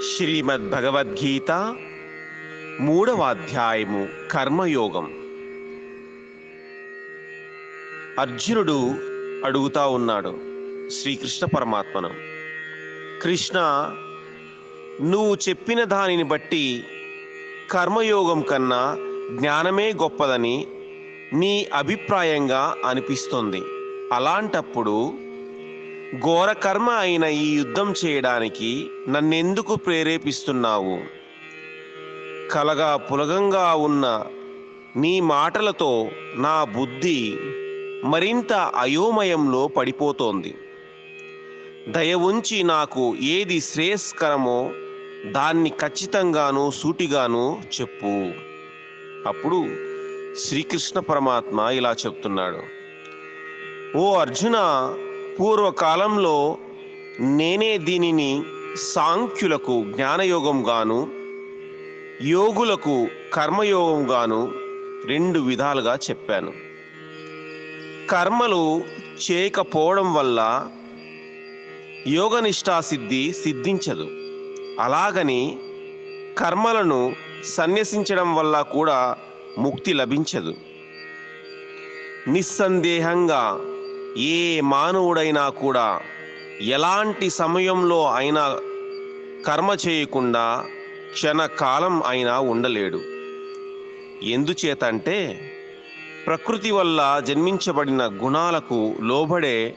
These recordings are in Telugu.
శ్రీమద్ భగవద్గీత మూడవ అధ్యాయము కర్మయోగం. అర్జునుడు అడుగుతా ఉన్నాడు శ్రీకృష్ణ పరమాత్మను కృష్ణ నువ్వు చెప్పిన దానిని బట్టి కర్మయోగం కన్నా జ్ఞానమే గొప్పదని నీ అభిప్రాయంగా అనిపిస్తుంది. అలాంటప్పుడు ఘోర కర్మ అయిన ఈ యుద్ధం చేయడానికి నన్నెందుకు ప్రేరేపిస్తున్నావు? కలగా పులగంగా ఉన్న నీ మాటలతో నా బుద్ధి మరింత అయోమయంలో పడిపోతోంది. దయ ఉంచి నాకు ఏది శ్రేయస్కరమో దాన్ని ఖచ్చితంగాను సూటిగాను చెప్పు. అప్పుడు శ్రీకృష్ణ పరమాత్మ ఇలా చెప్తున్నాడు. ఓ అర్జున పూర్వకాలంలో నేనే దీనిని సాంఖ్యులకు జ్ఞానయోగం గాను యోగులకు కర్మయోగంగాను రెండు విధాలుగా చెప్పాను. కర్మలు చేయకపోవడం వల్ల యోగనిష్టాసిద్ధి సిద్ధించదు. అలాగని కర్మలను సన్యసించడం వల్ల కూడా ముక్తి లభించదు. నిస్సందేహంగా ఏ మానవుడైనా కూడా ఎలాంటి సమయంలో అయినా కర్మ చేయకుండా క్షణకాలం అయినా ఉండలేడు. ఎందుచేతంటే ప్రకృతి వల్ల జన్మించబడిన గుణాలకు లోబడే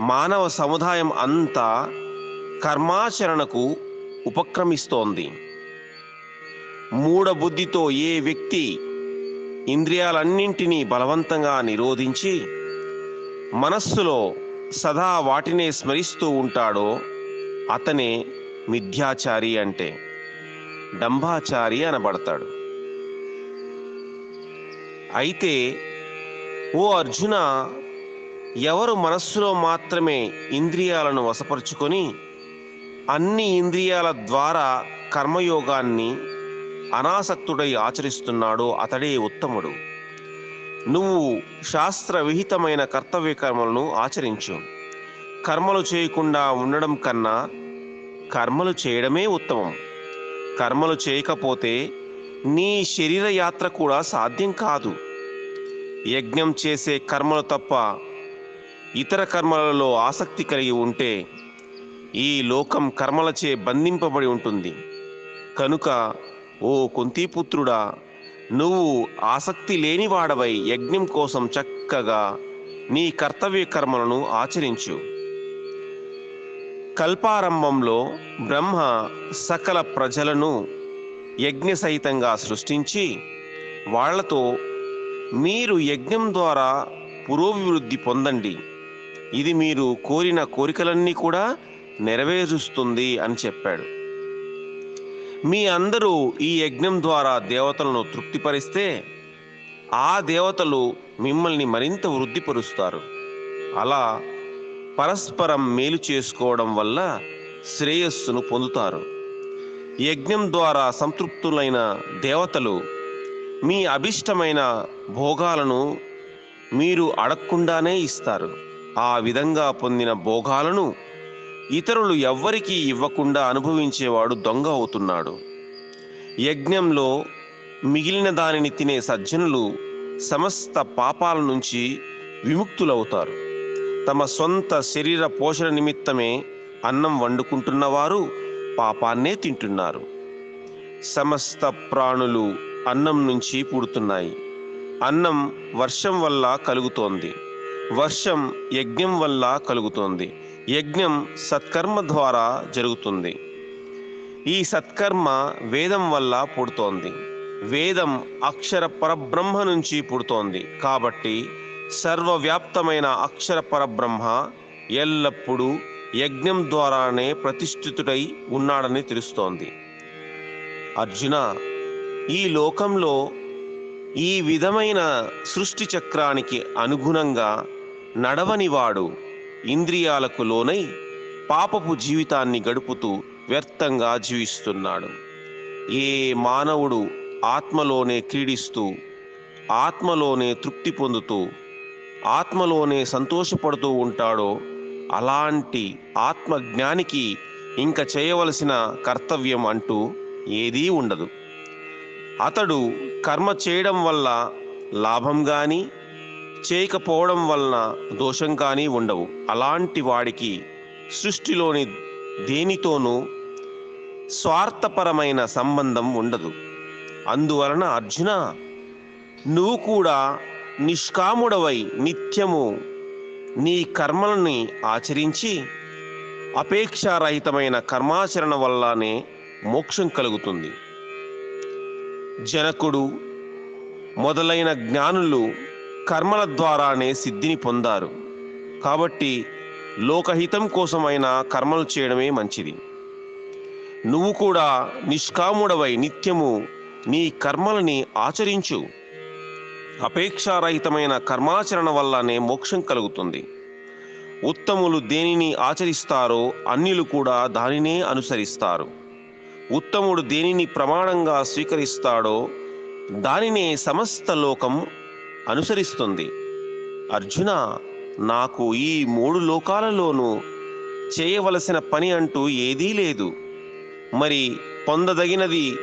మానవ సముదాయం అంతా కర్మాచరణకు ఉపక్రమిస్తోంది. మూఢబుద్ధితో ఏ వ్యక్తి ఇంద్రియాలన్నింటినీ బలవంతంగా నిరోధించి మనస్సులో సదా వాటినే స్మరిస్తూ ఉంటాడో అతనే మిథ్యాచారి అంటే డంభాచారి అనబడతాడు. అయితే ఓ అర్జున ఎవరు మనస్సులో మాత్రమే ఇంద్రియాలను వశపరుచుకొని అన్ని ఇంద్రియాల ద్వారా కర్మయోగాన్ని అనాసక్తుడై ఆచరిస్తున్నాడో అతడే ఉత్తముడు. నువ్వు శాస్త్ర విహితమైన కర్తవ్య కర్మలను ఆచరించు. కర్మలు చేయకుండా ఉండడం కన్నా కర్మలు చేయడమే ఉత్తమం. కర్మలు చేయకపోతే నీ శరీర యాత్ర కూడా సాధ్యం కాదు. యజ్ఞం చేసే కర్మలు తప్ప ఇతర కర్మలలో ఆసక్తి కలిగి ఉంటే ఈ లోకం కర్మలచే బంధింపబడి ఉంటుంది. కనుక ఓ కుంతిపుత్రుడా నువ్వు ఆసక్తి లేనివాడవై యజ్ఞం కోసం చక్కగా నీ కర్తవ్య కర్మలను ఆచరించు. కల్పారంభంలో బ్రహ్మ సకల ప్రజలను యజ్ఞ సహితంగా సృష్టించి వాళ్ళతో మీరు యజ్ఞం ద్వారా పురోభివృద్ధి పొందండి. ఇది మీరు కోరిన కోరికలన్నీ కూడా నెరవేరుస్తుంది అని చెప్పాడు. మీ అందరూ ఈ యజ్ఞం ద్వారా దేవతలను తృప్తిపరిస్తే ఆ దేవతలు మిమ్మల్ని మరింత వృద్ధిపరుస్తారు. అలా పరస్పరం మేలు చేసుకోవడం వల్ల శ్రేయస్సును పొందుతారు. యజ్ఞం ద్వారా సంతృప్తులైన దేవతలు మీ అభిష్టమైన భోగాలను మీరు అడగకుండానే ఇస్తారు. ఆ విధంగా పొందిన భోగాలను ఇతరులు ఎవ్వరికీ ఇవ్వకుండా అనుభవించేవాడు దొంగ అవుతున్నాడు. యజ్ఞంలో మిగిలిన దానిని తినే సజ్జనులు సమస్త పాపాల నుంచి విముక్తులవుతారు. తమ సొంత శరీర పోషణ నిమిత్తమే అన్నం వండుకుంటున్నవారు పాపాన్నే తింటున్నారు. సమస్త ప్రాణులు అన్నం నుంచి పుడుతున్నాయి. అన్నం వర్షం వల్ల కలుగుతోంది. వర్షం యజ్ఞం వల్ల కలుగుతోంది. యజ్ఞం సత్కర్మ ద్వారా జరుగుతుంది. ఈ సత్కర్మ వేదం వల్ల పుడుతోంది. వేదం అక్షర పరబ్రహ్మ నుంచి పుడుతోంది. కాబట్టి సర్వవ్యాప్తమైన అక్షర పరబ్రహ్మ ఎల్లప్పుడూ యజ్ఞం ద్వారానే ప్రతిష్ఠితుడై ఉన్నాడని తెలుస్తోంది. అర్జున ఈ లోకంలో ఈ విధమైన సృష్టి చక్రానికి అనుగుణంగా నడవనివాడు. ఇంద్రియాలకు లోనై పాపపు జీవితాన్ని గడుపుతూ వ్యర్థంగా జీవిస్తున్నాడు. ఏ మానవుడు ఆత్మలోనే క్రీడిస్తూ ఆత్మలోనే తృప్తి పొందుతూ ఆత్మలోనే సంతోషపడుతూ ఉంటాడో అలాంటి ఆత్మజ్ఞానికి ఇంక చేయవలసిన కర్తవ్యం అంటూ ఏదీ ఉండదు. అతడు కర్మ చేయడం వల్ల లాభం కానీ చేయకపోవడం వలన దోషం కానీ ఉండవు. అలాంటి వాడికి సృష్టిలోని దేనితోనూ స్వార్థపరమైన సంబంధం ఉండదు. అందువలన అర్జున నువ్వు కూడా నిష్కాముడవై నిత్యము నీ కర్మలని ఆచరించి అపేక్షారహితమైన కర్మాచరణ వల్లనే మోక్షం కలుగుతుంది. జనకుడు మొదలైన జ్ఞానులు కర్మల ద్వారానే సిద్ధిని పొందారు. కాబట్టి లోకహితం కోసమైనా కర్మలు చేయడమే మంచిది. నువ్వు కూడా నిష్కాముడవై నిత్యము నీ కర్మలని ఆచరించు. అపేక్షారహితమైన కర్మాచరణ వల్లనే మోక్షం కలుగుతుంది. ఉత్తములు దేనిని ఆచరిస్తారో అన్యులు కూడా దానినే అనుసరిస్తారు. ఉత్తముడు దేనిని ప్రమాణంగా స్వీకరిస్తాడో దానినే సమస్త లోకం అనుసరిస్తుంది. అర్జున నాకు ఈ మూడు లోకాలలోనూ చేయవలసిన పని అంటూ ఏదీ లేదు. మరి పొందదగినది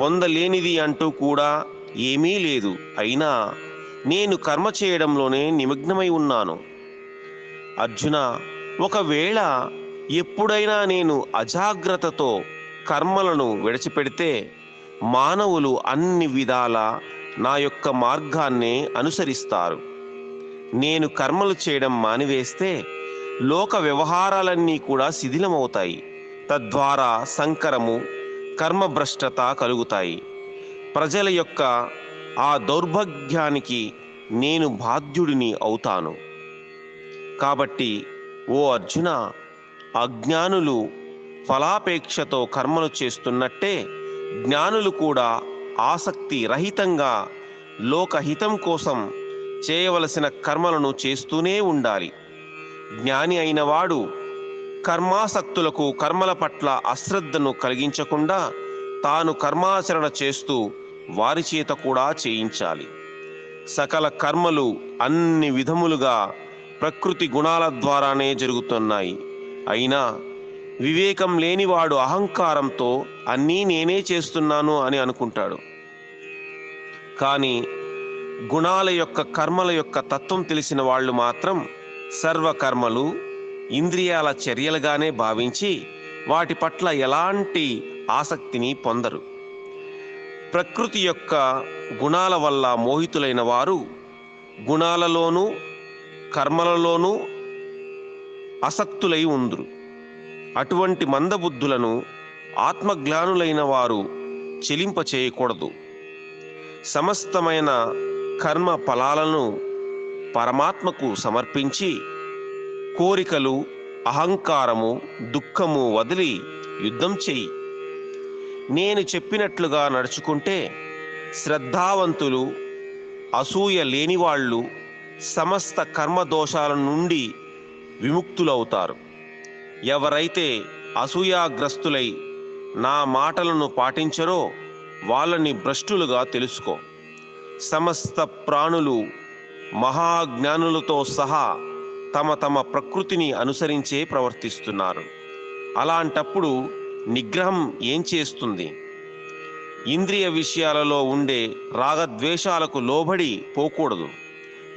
పొందలేనిది అంటూ కూడా ఏమీ లేదు. అయినా నేను కర్మ చేయడంలోనే నిమగ్నమై ఉన్నాను. అర్జున ఒకవేళ ఎప్పుడైనా నేను అజాగ్రత్తతో కర్మలను విడిచిపెడితే మానవులు అన్ని విధాల నా యొక్క మార్గాన్నే అనుసరిస్తారు. నేను కర్మలు చేయడం మానివేస్తే లోక వ్యవహారాలన్నీ కూడా శిథిలమవుతాయి. తద్వారా సంకరము కర్మభ్రష్టత కలుగుతాయి. ప్రజల యొక్క ఆ దౌర్భాగ్యానికి నేను బాధ్యుడిని అవుతాను. కాబట్టి ఓ అర్జున అజ్ఞానులు ఫలాపేక్షతో కర్మలు చేస్తున్నట్టే జ్ఞానులు కూడా ఆసక్తి రహితంగా లోకహితం కోసం చేయవలసిన కర్మలను చేస్తూనే ఉండాలి. జ్ఞాని అయినవాడు కర్మాసక్తులకు కర్మల పట్ల అశ్రద్ధను కలిగించకుండా తాను కర్మాచరణ చేస్తూ వారి చేత కూడా చేయించాలి. సకల కర్మలు అన్ని విధములుగా ప్రకృతి గుణాల ద్వారానే జరుగుతున్నాయి. అయినా వివేకం లేనివాడు అహంకారంతో అన్నీ నేనే చేస్తున్నాను అని అనుకుంటాడు. కానీ గుణాల యొక్క కర్మల యొక్క తత్వం తెలిసిన వాళ్ళు మాత్రం సర్వకర్మలు ఇంద్రియాల చర్యలుగానే భావించి వాటి పట్ల ఎలాంటి ఆసక్తిని పొందరు. ప్రకృతి యొక్క గుణాల వల్ల మోహితులైన వారు గుణాలలోనూ కర్మలలోనూ అసక్తులై ఉందురు. అటువంటి మందబుద్ధులను ఆత్మజ్ఞానులైన వారు చెలింప చేయకూడదు. సమస్తమైన కర్మ ఫలాలను పరమాత్మకు సమర్పించి కోరికలు అహంకారము దుఃఖము వదిలి యుద్ధం చెయ్యి. నేను చెప్పినట్లుగా నడుచుకుంటే శ్రద్ధావంతులు అసూయ లేనివాళ్ళు సమస్త కర్మ దోషాల నుండి విముక్తులవుతారు. ఎవరైతే అసూయాగ్రస్తులై నా మాటలను పాటించరో వాళ్ళని భ్రష్టులుగా తెలుసుకో. సమస్త ప్రాణులు మహాజ్ఞానులతో సహా తమ తమ ప్రకృతిని అనుసరించే ప్రవర్తిస్తున్నారు. అలాంటప్పుడు నిగ్రహం ఏం చేస్తుంది? ఇంద్రియ విషయాలలో ఉండే రాగద్వేషాలకు లోబడి పోకూడదు.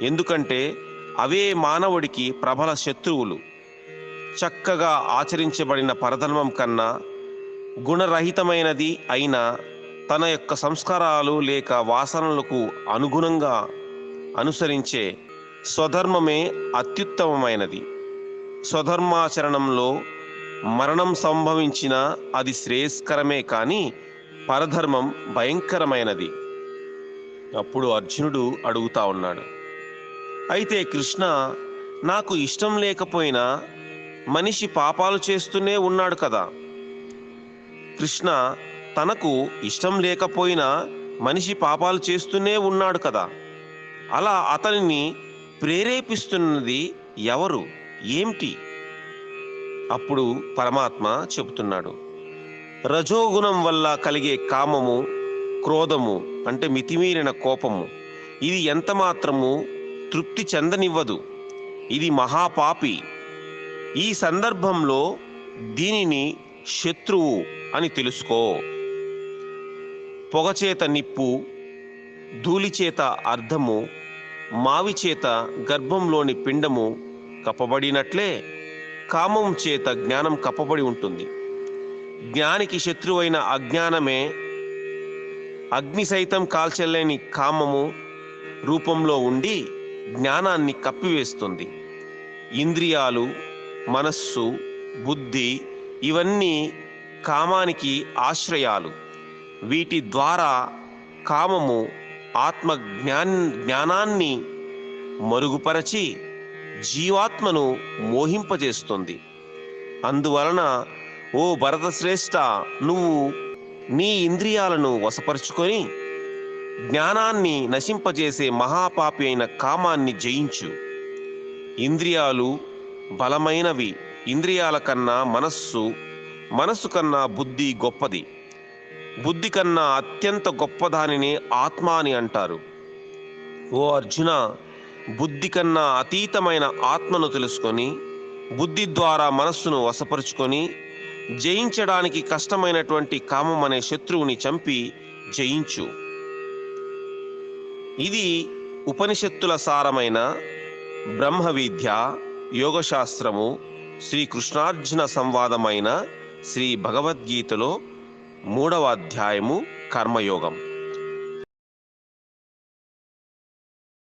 ఎందుకంటే అవే మానవుడికి ప్రబల శత్రువులు. చక్కగా ఆచరించబడిన పరధర్మం కన్నా గుణరహితమైనది అయిన తన యొక్క సంస్కారాలు లేక వాసనలకు అనుగుణంగా అనుసరించే స్వధర్మమే అత్యుత్తమమైనది. స్వధర్మాచరణంలో మరణం సంభవించిన అది శ్రేయస్కరమే కానీ పరధర్మం భయంకరమైనది. అప్పుడు అర్జునుడు అడుగుతా ఉన్నాడు. అయితే కృష్ణ నాకు ఇష్టం లేకపోయినా మనిషి పాపాలు చేస్తూనే ఉన్నాడు కదా. కృష్ణ తనకు ఇష్టం లేకపోయినా మనిషి పాపాలు చేస్తూనే ఉన్నాడు కదా. అలా అతనిని ప్రేరేపిస్తున్నది ఎవరు? ఏమిటి? అప్పుడు పరమాత్మ చెబుతున్నాడు. రజోగుణం వల్ల కలిగే కామము క్రోధము అంటే మితిమీరిన కోపము ఇది ఎంత మాత్రము తృప్తి చెందనివ్వదు. ఇది మహాపాపి. ఈ సందర్భంలో దీనిని శత్రువు అని తెలుసుకో. పొగచేత నిప్పు ధూళిచేత అర్ధము మావి చేత గర్భంలోని పిండము కప్పబడినట్లే కామం చేత జ్ఞానం కప్పబడి ఉంటుంది. జ్ఞానికి శత్రువైన అజ్ఞానమే అగ్ని సైతం కాల్చలేని కామము రూపంలో ఉండి జ్ఞానాన్ని కప్పివేస్తుంది. ఇంద్రియాలు మనస్సు బుద్ధి ఇవన్నీ కామానికి ఆశ్రయాలు. వీటి ద్వారా కామము ఆత్మ జ్ఞాన్ జ్ఞానాన్ని మరుగుపరచి జీవాత్మను మోహింపజేస్తుంది. అందువలన ఓ భరతశ్రేష్ఠ నువ్వు నీ ఇంద్రియాలను వశపరుచుకొని జ్ఞానాన్ని నశింపజేసే మహాపాపి అయిన కామాన్ని జయించు. ఇంద్రియాలు బలమైనవి ఇంద్రియాల కన్నా మనస్సు మనస్సు కన్నా బుద్ధి గొప్పది. బుద్ధి కన్నా అత్యంత గొప్పదానినే ఆత్మ అని అంటారు. ఓ అర్జున బుద్ధి కన్నా అతీతమైన ఆత్మను తెలుసుకొని బుద్ధి ద్వారా మనస్సును వశపరుచుకొని జయించడానికి కష్టమైనటువంటి కామం అనే శత్రువుని చంపి జయించు. ఇది ఉపనిషత్తుల సారమైన బ్రహ్మ విద్య యోగశాస్త్రము శ్రీ కృష్ణార్జున సంవాదమైన శ్రీ భగవద్గీతలో మూడవ అధ్యాయము కర్మయోగం.